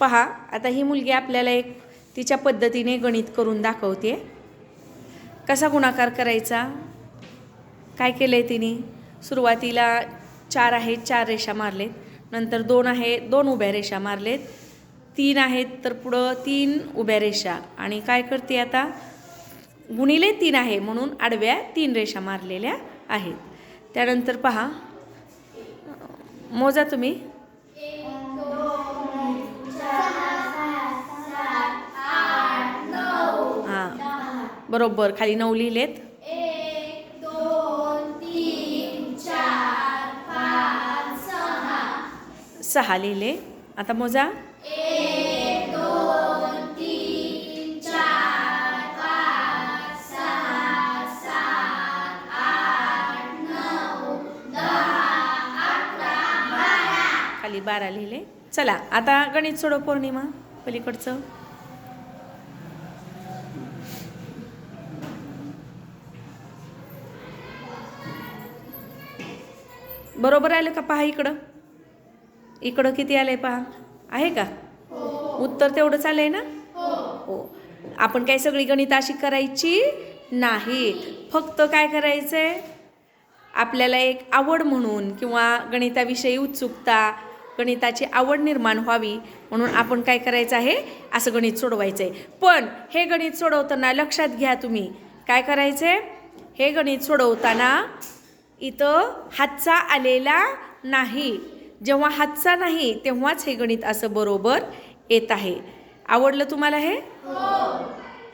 पहा आता ही मुलगी आपल्याला एक तिच्या पद्धतीने गणित करून दाखवते कसा गुणाकार करायचा? काय केलं आहे तिने? सुरुवातीला चार आहेत चार रेषा मारलेत. नंतर दोन आहे दोन उभ्या रेषा मारलेत. तीन आहेत तर पुढं तीन उभ्या रेषा. आणि काय करते आता? गुणिले तीन आहे म्हणून आडव्या तीन रेषा मारलेल्या आहेत. त्यानंतर पहा. मोजा तुम्ही. बरोबर खाली नऊ लिहिलेत. सहा. लिहिले. आता मोजा. खाली बारा लिहिले. चला आता गणित सोडव पौर्णिमा पलीकडचं. बरोबर आलं का? पहा इकडं. इकडं किती आलंय पहा. आहे का? उत्तर तेवढंच आलंय ना? हो. आपण काय सगळी गणित अशी करायची नाही. फक्त काय करायचंय? आपल्याला एक आवड म्हणून किंवा गणिताविषयी उत्सुकता गणिताची आवड निर्माण व्हावी म्हणून आपण काय करायचं आहे? असं गणित सोडवायचं आहे पण हे गणित सोडवताना लक्षात घ्या तुम्ही. काय करायचं आहे हे गणित सोडवताना इथं हातचा आलेला नाही. जेव्हा हातचा नाही तेव्हाच हे गणित असं बरोबर येत आहे. आवडलं तुम्हाला हे? हो.